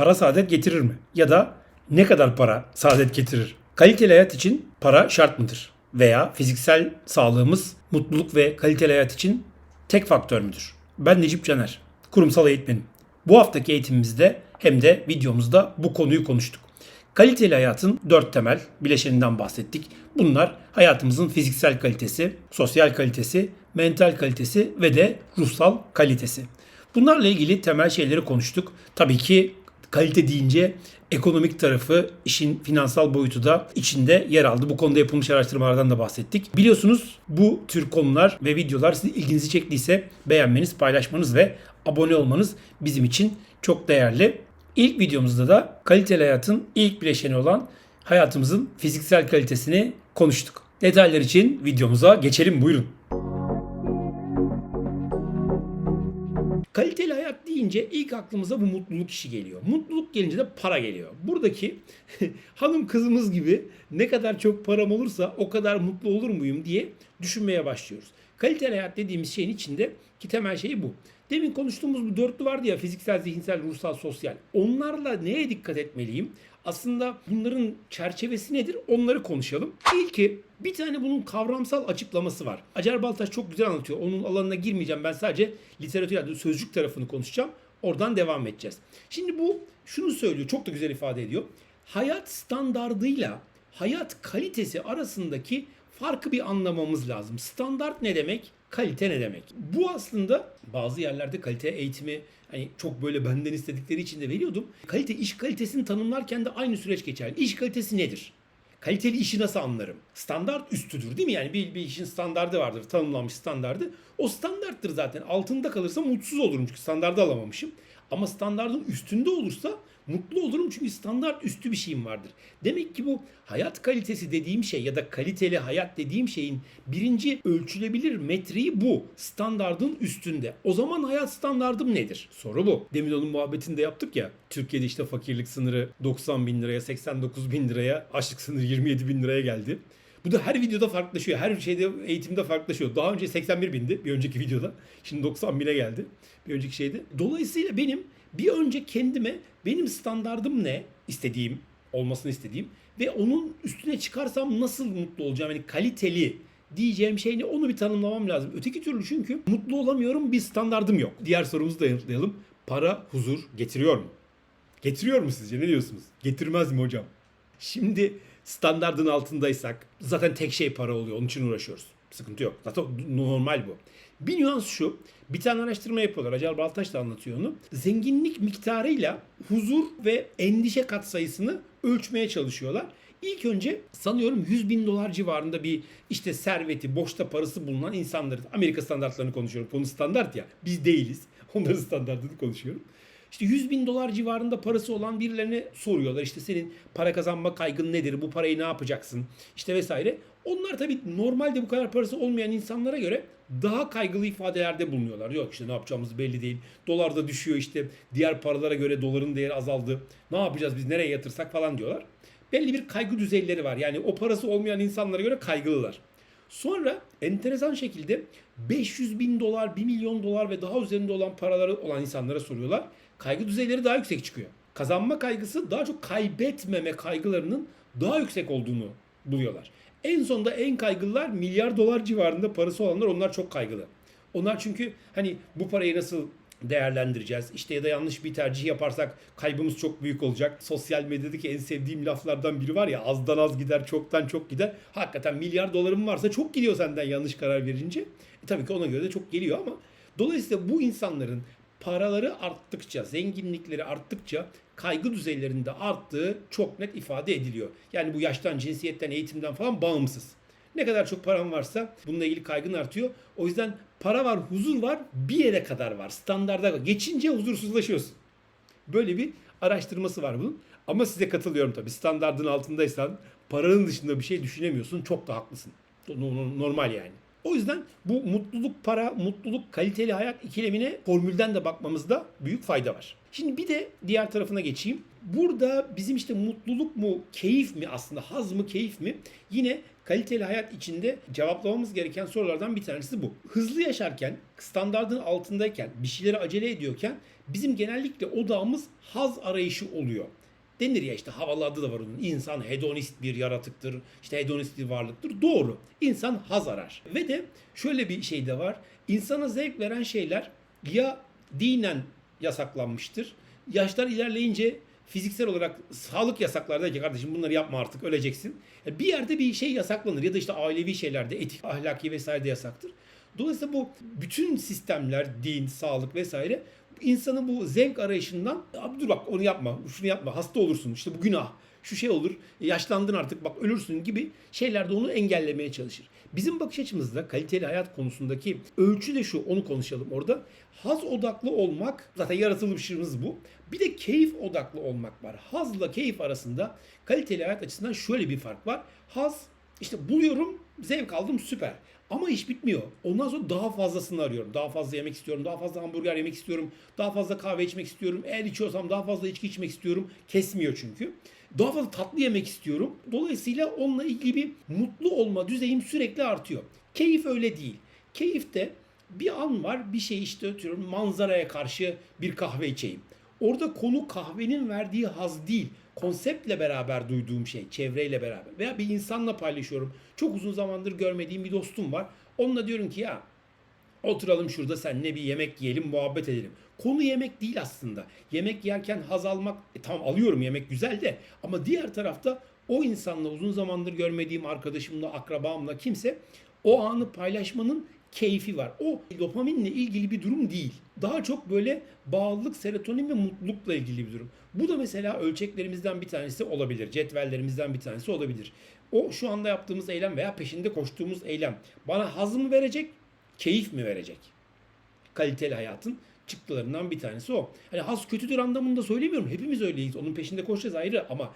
para saadet getirir mi? Ya da ne kadar para saadet getirir? Kaliteli hayat için para şart mıdır? Veya fiziksel sağlığımız mutluluk ve kaliteli hayat için tek faktör müdür? Ben Necip Caner, kurumsal eğitmenim. Bu haftaki eğitimimizde hem de videomuzda bu konuyu konuştuk. Kaliteli hayatın dört temel bileşeninden bahsettik. Bunlar hayatımızın fiziksel kalitesi, sosyal kalitesi, mental kalitesi ve de ruhsal kalitesi. Bunlarla ilgili temel şeyleri konuştuk. Tabii ki kalite deyince ekonomik tarafı, işin finansal boyutu da içinde yer aldı. Bu konuda yapılmış araştırmalardan da bahsettik. Biliyorsunuz bu tür konular ve videolar sizin ilginizi çektiyse beğenmeniz, paylaşmanız ve abone olmanız bizim için çok değerli. İlk videomuzda da kaliteli hayatın ilk bileşeni olan hayatımızın fiziksel kalitesini konuştuk. Detaylar için videomuza geçelim buyurun. Kaliteli hayat deyince ilk aklımıza bu mutluluk işi geliyor. Mutluluk gelince de para geliyor. Buradaki hanım kızımız gibi ne kadar çok param olursa o kadar mutlu olur muyum diye düşünmeye başlıyoruz. Kaliteli hayat dediğimiz şeyin içinde ki temel şey bu. Demin konuştuğumuz bu dörtlü vardı ya fiziksel, zihinsel, ruhsal, sosyal. Onlarla neye dikkat etmeliyim? Aslında bunların çerçevesi nedir? Onları konuşalım. İlki bir tane bunun kavramsal açıklaması var. Acar Baltaş çok güzel anlatıyor. Onun alanına girmeyeceğim. Ben sadece literatür yani sözcük tarafını konuşacağım. Oradan devam edeceğiz. Şimdi bu şunu söylüyor. Çok da güzel ifade ediyor. Hayat standardıyla hayat kalitesi arasındaki farkı bir anlamamız lazım. Standart ne demek? Kalite ne demek? Bu aslında bazı yerlerde kalite eğitimi hani çok böyle benden istedikleri için de veriyordum. Kalite iş kalitesini tanımlarken de aynı süreç geçerli. İş kalitesi nedir? Kaliteli işi nasıl anlarım? Standart üstüdür değil mi? Yani bir, bir işin standardı vardır, tanımlanmış standardı. O standarttır zaten. Altında kalırsa mutsuz olurum çünkü standardı alamamışım. Ama standardın üstünde olursa mutlu olurum çünkü standart üstü bir şeyim vardır. Demek ki bu hayat kalitesi dediğim şey ya da kaliteli hayat dediğim şeyin birinci ölçülebilir metreyi bu. Standardın üstünde. O zaman hayat standardım nedir? Soru bu. Demin onun muhabbetini de yaptık ya. Türkiye'de işte fakirlik sınırı 90 bin liraya, 89 bin liraya, açlık sınırı 27 bin liraya geldi. Bu da her videoda farklılaşıyor. Her şeyde eğitimde farklılaşıyor. Daha önce 81 bindi bir önceki videoda. Şimdi 90 bine geldi bir önceki şeyde. Dolayısıyla benim bir önce kendime benim standardım ne istediğim, olmasını istediğim ve onun üstüne çıkarsam nasıl mutlu olacağım? Yani kaliteli diyeceğim şey ne onu bir tanımlamam lazım. Öteki türlü çünkü mutlu olamıyorum bir standardım yok. Diğer sorumuzu da yanıtlayalım. Para huzur getiriyor mu? Getiriyor mu sizce? Ne diyorsunuz? Getirmez mi hocam? Şimdi standardın altındaysak zaten tek şey para oluyor. Onun için uğraşıyoruz. Sıkıntı yok. Zaten normal bu. Bir nüans şu. Bir tane araştırma yapıyorlar. Acar Baltaş da anlatıyor onu. Zenginlik miktarıyla huzur ve endişe katsayısını ölçmeye çalışıyorlar. İlk önce sanıyorum 100 bin dolar civarında bir işte serveti, boşta parası bulunan insanları, Amerika standartlarını konuşuyorum. Konu standart ya. Biz değiliz. Onların standartını konuşuyorum. İşte 100 bin dolar civarında parası olan birilerine soruyorlar. İşte senin para kazanma kaygın nedir? Bu parayı ne yapacaksın? İşte vesaire. Onlar tabii normalde bu kadar parası olmayan insanlara göre daha kaygılı ifadelerde bulunuyorlar. Yok işte ne yapacağımız belli değil. Dolar da düşüyor işte diğer paralara göre doların değeri azaldı. Ne yapacağız biz nereye yatırsak falan diyorlar. Belli bir kaygı düzeyleri var. Yani o parası olmayan insanlara göre kaygılılar. Sonra enteresan şekilde 500 bin dolar, 1 milyon dolar ve daha üzerinde olan paraları olan insanlara soruyorlar. Kaygı düzeyleri daha yüksek çıkıyor. Kazanma kaygısı daha çok kaybetmeme kaygılarının daha yüksek olduğunu buluyorlar. En sonunda en kaygılılar milyar dolar civarında parası olanlar onlar çok kaygılı. Onlar çünkü hani bu parayı nasıl değerlendireceğiz? İşte ya da yanlış bir tercih yaparsak kaybımız çok büyük olacak. Sosyal medyadaki en sevdiğim laflardan biri var ya azdan az gider çoktan çok gider. Hakikaten milyar dolarım varsa çok gidiyor senden yanlış karar verince. E tabii ki ona göre de çok geliyor ama dolayısıyla bu insanların paraları arttıkça, zenginlikleri arttıkça kaygı düzeylerinde arttığı çok net ifade ediliyor. Yani bu yaştan, cinsiyetten, eğitimden falan bağımsız. Ne kadar çok paran varsa bununla ilgili kaygın artıyor. O yüzden para var, huzur var, bir yere kadar var. Standarda geçince huzursuzlaşıyorsun. Böyle bir araştırması var bunun. Ama size katılıyorum tabii. Standardın altındaysan, paranın dışında bir şey düşünemiyorsun. Çok da haklısın. Normal yani. O yüzden bu mutluluk para, mutluluk kaliteli hayat ikilemine formülden de bakmamızda büyük fayda var. Şimdi bir de diğer tarafına geçeyim. Burada bizim işte mutluluk mu, keyif mi aslında, haz mı, keyif mi? Yine kaliteli hayat içinde cevaplamamız gereken sorulardan bir tanesi bu. Hızlı yaşarken, standardın altındayken, bir şeyleri acele ediyorken bizim genellikle odağımız haz arayışı oluyor. Denir ya işte havalı adı da var onun. İnsan hedonist bir yaratıktır. işte hedonist bir varlıktır. Doğru. İnsan haz arar. Ve de şöyle bir şey de var. İnsana zevk veren şeyler ya dinen yasaklanmıştır. Yaşlar ilerleyince fiziksel olarak sağlık yasaklarda ki kardeşim bunları yapma artık öleceksin. Bir yerde bir şey yasaklanır ya da işte ailevi şeylerde etik, ahlaki vesaire de yasaktır. Dolayısıyla bu bütün sistemler, din, sağlık vesaire insanın bu zevk arayışından dur bak onu yapma, şunu yapma, hasta olursun, işte bu günah, şu şey olur, yaşlandın artık bak ölürsün gibi şeylerde onu engellemeye çalışır. Bizim bakış açımızda kaliteli hayat konusundaki ölçü de şu, onu konuşalım orada. Haz odaklı olmak, zaten yaratılışımız bu. Bir de keyif odaklı olmak var. Hazla keyif arasında kaliteli hayat açısından şöyle bir fark var. Haz, işte buluyorum, zevk aldım süper. Ama iş bitmiyor. Ondan sonra daha fazlasını arıyorum. Daha fazla yemek istiyorum. Daha fazla hamburger yemek istiyorum. Daha fazla kahve içmek istiyorum. Eğer içiyorsam daha fazla içki içmek istiyorum. Kesmiyor çünkü. Daha fazla tatlı yemek istiyorum. Dolayısıyla onunla ilgili bir mutlu olma düzeyim sürekli artıyor. Keyif öyle değil. Keyif de bir an var bir şey işte atıyorum manzaraya karşı bir kahve içeyim. Orada konu kahvenin verdiği haz değil. Konseptle beraber duyduğum şey, çevreyle beraber. Veya bir insanla paylaşıyorum. Çok uzun zamandır görmediğim bir dostum var. Onunla diyorum ki ya oturalım şurada seninle bir yemek yiyelim, muhabbet edelim. Konu yemek değil aslında. Yemek yerken haz almak, e, tamam alıyorum yemek güzel de ama diğer tarafta o insanla uzun zamandır görmediğim arkadaşımla, akrabamla kimse o anı paylaşmanın keyfi var. O dopaminle ilgili bir durum değil. Daha çok böyle bağlılık, serotonin ve mutlulukla ilgili bir durum. Bu da mesela ölçeklerimizden bir tanesi olabilir. Cetvellerimizden bir tanesi olabilir. O şu anda yaptığımız eylem veya peşinde koştuğumuz eylem bana haz mı verecek, keyif mi verecek? Kaliteli hayatın çıktılarından bir tanesi o. Hani haz kötüdür anlamında söylemiyorum. Hepimiz öyleyiz. Onun peşinde koşacağız ayrı ama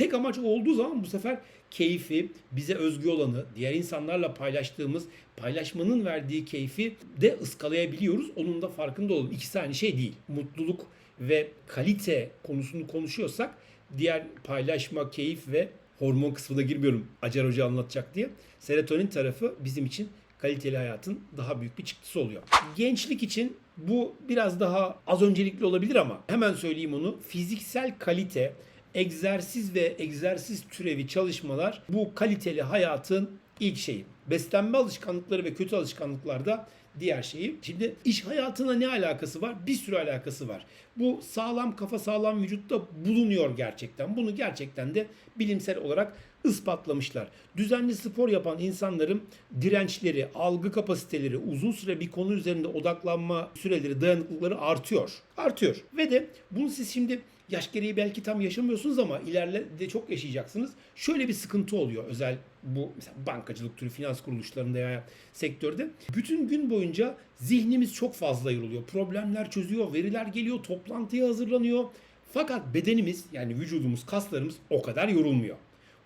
tek amaç olduğu zaman bu sefer keyfi, bize özgü olanı, diğer insanlarla paylaştığımız, paylaşmanın verdiği keyfi de ıskalayabiliyoruz. Onun da farkında olalım. İkisi aynı şey değil. Mutluluk ve kalite konusunu konuşuyorsak diğer paylaşma, keyif ve hormon kısmına girmiyorum. Acar Hoca anlatacak diye. Serotonin tarafı bizim için kaliteli hayatın daha büyük bir çıktısı oluyor. Gençlik için bu biraz daha az öncelikli olabilir ama hemen söyleyeyim onu. Fiziksel kalite, egzersiz ve egzersiz türevi çalışmalar bu kaliteli hayatın ilk şeyi. Beslenme alışkanlıkları ve kötü alışkanlıklar da diğer şeyi. Şimdi iş hayatına ne alakası var? Bir sürü alakası var. Bu sağlam kafa sağlam vücutta bulunuyor gerçekten. Bunu gerçekten de bilimsel olarak ispatlamışlar. Düzenli spor yapan insanların dirençleri, algı kapasiteleri, uzun süre bir konu üzerinde odaklanma süreleri, dayanıklılıkları artıyor. Artıyor. Ve de bunu siz şimdi yaş gereği belki tam yaşamıyorsunuz ama ileride çok yaşayacaksınız. Şöyle bir sıkıntı oluyor özel bu mesela bankacılık türü finans kuruluşlarında ya sektörde. Bütün gün boyunca zihnimiz çok fazla yoruluyor. Problemler çözüyor, veriler geliyor, toplantıya hazırlanıyor. Fakat bedenimiz yani vücudumuz, kaslarımız o kadar yorulmuyor.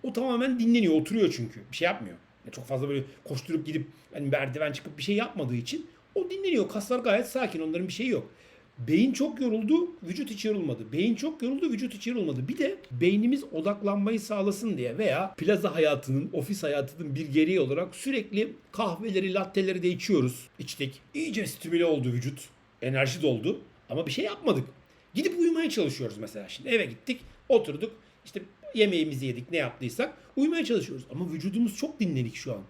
O tamamen dinleniyor, oturuyor çünkü. Bir şey yapmıyor. Yani çok fazla böyle koşturup gidip hani merdiven çıkıp bir şey yapmadığı için o dinleniyor. Kaslar gayet sakin, onların bir şeyi yok. Beyin çok yoruldu, vücut hiç yorulmadı. Beyin çok yoruldu, vücut hiç yorulmadı. Bir de beynimiz odaklanmayı sağlasın diye veya plaza hayatının, ofis hayatının bir gereği olarak sürekli kahveleri, latteleri de içiyoruz. İçtik. İyice stimüle oldu vücut. Enerji doldu. Ama bir şey yapmadık. Gidip uyumaya çalışıyoruz mesela. Şimdi eve gittik, oturduk. İşte yemeğimizi yedik, ne yaptıysak uyumaya çalışıyoruz. Ama vücudumuz çok dinlenik şu an.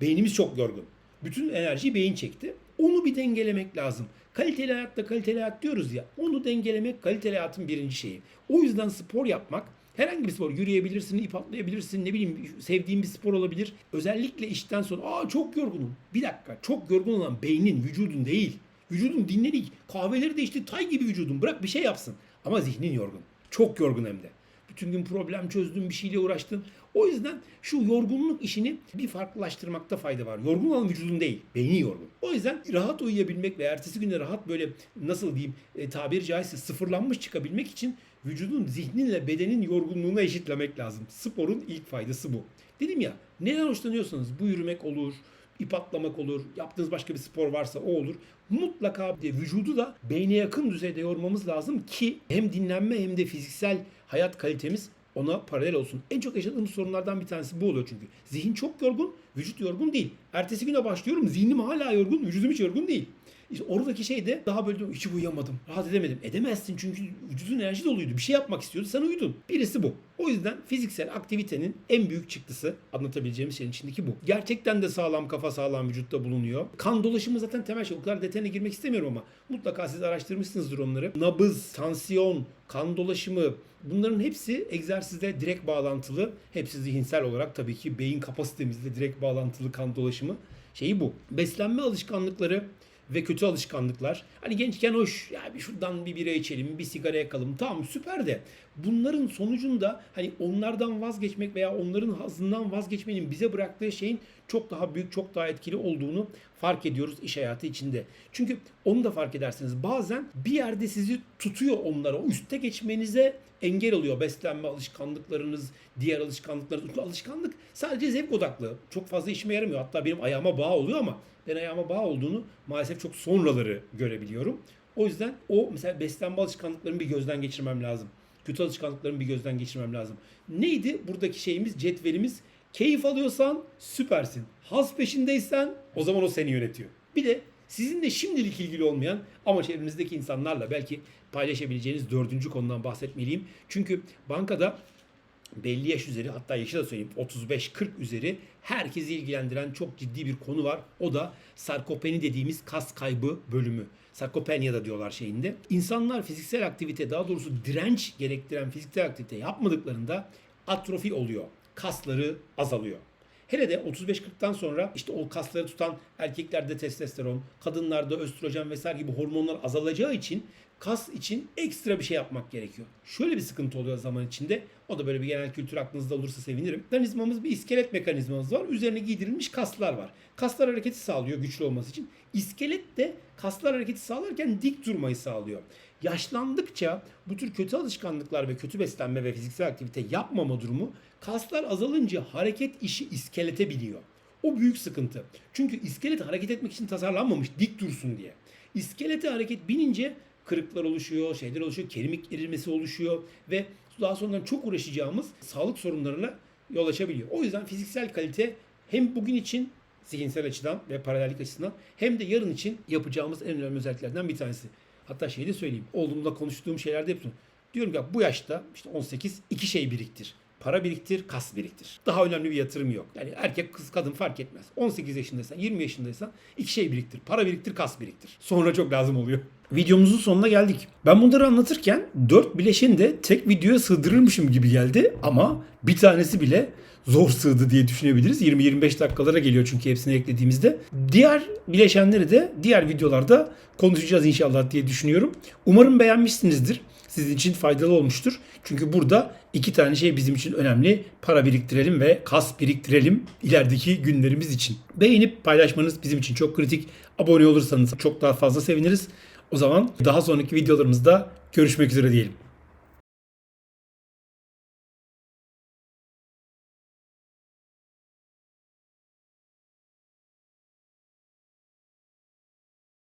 Beynimiz çok yorgun. Bütün enerjiyi beyin çekti. Onu bir dengelemek lazım. Kaliteli hayatta kaliteli hayat diyoruz ya. Onu dengelemek kaliteli hayatın birinci şeyi. O yüzden spor yapmak herhangi bir spor yürüyebilirsin, ip atlayabilirsin, ne bileyim sevdiğin bir spor olabilir. Özellikle işten sonra aa çok yorgunum. Bir dakika çok yorgun olan beynin, vücudun değil. Vücudun dinlenik. Kahveleri de içti tay gibi vücudun. Bırak bir şey yapsın. Ama zihnin yorgun. Çok yorgun hem de. Bütün gün problem çözdün, bir şeyle uğraştın. O yüzden şu yorgunluk işini bir farklılaştırmakta fayda var. Yorgun olan vücudun değil, beyni yorgun. O yüzden rahat uyuyabilmek ve ertesi günde rahat böyle nasıl diyeyim e, tabiri caizse sıfırlanmış çıkabilmek için vücudun zihninle bedenin yorgunluğunu eşitlemek lazım. Sporun ilk faydası bu. Dedim ya neden hoşlanıyorsanız bu yürümek olur, ip atlamak olur, yaptığınız başka bir spor varsa o olur. Mutlaka vücudu da beyne yakın düzeyde yormamız lazım ki hem dinlenme hem de fiziksel hayat kalitemiz ona paralel olsun. En çok yaşadığımız sorunlardan bir tanesi bu oluyor çünkü. Zihin çok yorgun, vücut yorgun değil. Ertesi güne başlıyorum, zihnim hala yorgun, vücudum hiç yorgun değil. İşte oradaki şey de daha böyle hiç uyuyamadım. Rahat edemedim. Edemezsin çünkü vücudun enerji doluydu. Bir şey yapmak istiyordu. Sen uyudun. Birisi bu. O yüzden fiziksel aktivitenin en büyük çıktısı anlatabileceğimiz şeyin içindeki bu. Gerçekten de sağlam kafa sağlam vücutta bulunuyor. Kan dolaşımı zaten temel şey. O kadar detayına girmek istemiyorum ama mutlaka siz araştırmışsınızdır onları. Nabız, tansiyon, kan dolaşımı bunların hepsi egzersizle direkt bağlantılı. Hepsi zihinsel olarak tabii ki beyin kapasitemizle direkt bağlantılı kan dolaşımı şeyi bu. Beslenme alışkanlıkları ve kötü alışkanlıklar. Hani gençken hoş ya bir şuradan bir bira içelim, bir sigara yakalım. Tamam süper de bunların sonucunda hani onlardan vazgeçmek veya onların hazından vazgeçmenin bize bıraktığı şeyin çok daha büyük, çok daha etkili olduğunu fark ediyoruz iş hayatı içinde. Çünkü onu da fark edersiniz. Bazen bir yerde sizi tutuyor onlara. O üste geçmenize engel oluyor. Beslenme alışkanlıklarınız, diğer alışkanlıklarınız. Alışkanlık sadece zevk odaklı. Çok fazla işime yaramıyor. Hatta benim ayağıma bağ oluyor ama ben ayağıma bağ olduğunu maalesef çok sonraları görebiliyorum. O yüzden o mesela beslenme alışkanlıklarını bir gözden geçirmem lazım. Kötü alışkanlıklarımı bir gözden geçirmem lazım. Neydi buradaki şeyimiz, cetvelimiz? Keyif alıyorsan süpersin. Haz peşindeysen o zaman o seni yönetiyor. Bir de sizinle şimdilik ilgili olmayan ama çevrenizdeki insanlarla belki paylaşabileceğiniz dördüncü konudan bahsetmeliyim. Çünkü bankada belli yaş üzeri hatta yaşı da söyleyeyim 35-40 üzeri herkesi ilgilendiren çok ciddi bir konu var. O da sarkopeni dediğimiz kas kaybı bölümü. Sarkopenia da diyorlar şeyinde. İnsanlar fiziksel aktivite daha doğrusu direnç gerektiren fiziksel aktivite yapmadıklarında atrofi oluyor. Kasları azalıyor. Hele de 35-40'tan sonra işte o kasları tutan erkeklerde testosteron, kadınlarda östrojen vesaire gibi hormonlar azalacağı için kas için ekstra bir şey yapmak gerekiyor. Şöyle bir sıkıntı oluyor zaman içinde. O da böyle bir genel kültür aklınızda olursa sevinirim. Mekanizmamız bir iskelet mekanizmamız var. Üzerine giydirilmiş kaslar var. Kaslar hareketi sağlıyor güçlü olması için. İskelet de kaslar hareketi sağlarken dik durmayı sağlıyor. Yaşlandıkça bu tür kötü alışkanlıklar ve kötü beslenme ve fiziksel aktivite yapmama durumu kaslar azalınca hareket işi iskelete biniyor. O büyük sıkıntı. Çünkü iskelet hareket etmek için tasarlanmamış dik dursun diye. İskelete hareket binince kırıklar oluşuyor, şeyler oluşuyor, kemik erimesi oluşuyor ve daha sonra çok uğraşacağımız sağlık sorunlarına yol açabiliyor. O yüzden fiziksel kalite hem bugün için zihinsel açıdan ve paralellik açısından hem de yarın için yapacağımız en önemli özelliklerden bir tanesi. Hatta şeyi de söyleyeyim. Oğlumla konuştuğum şeylerde hep diyorum ki bu yaşta işte 18 iki şey biriktir. Para biriktir, kas biriktir. Daha önemli bir yatırım yok. Yani erkek kız kadın fark etmez. 18 yaşındaysan, 20 yaşındaysan iki şey biriktir. Para biriktir, kas biriktir. Sonra çok lazım oluyor. Videomuzun sonuna geldik. Ben bunları anlatırken 4 bileşeni de tek videoya sığdırırmışım gibi geldi ama bir tanesi bile zor sığdı diye düşünebiliriz. 20-25 dakikalara geliyor çünkü hepsini eklediğimizde. Diğer bileşenleri de diğer videolarda konuşacağız inşallah diye düşünüyorum. Umarım beğenmişsinizdir. Sizin için faydalı olmuştur. Çünkü burada iki tane şey bizim için önemli. Para biriktirelim ve kas biriktirelim ilerideki günlerimiz için. Beğenip paylaşmanız bizim için çok kritik. Abone olursanız çok daha fazla seviniriz. O zaman daha sonraki videolarımızda görüşmek üzere diyelim.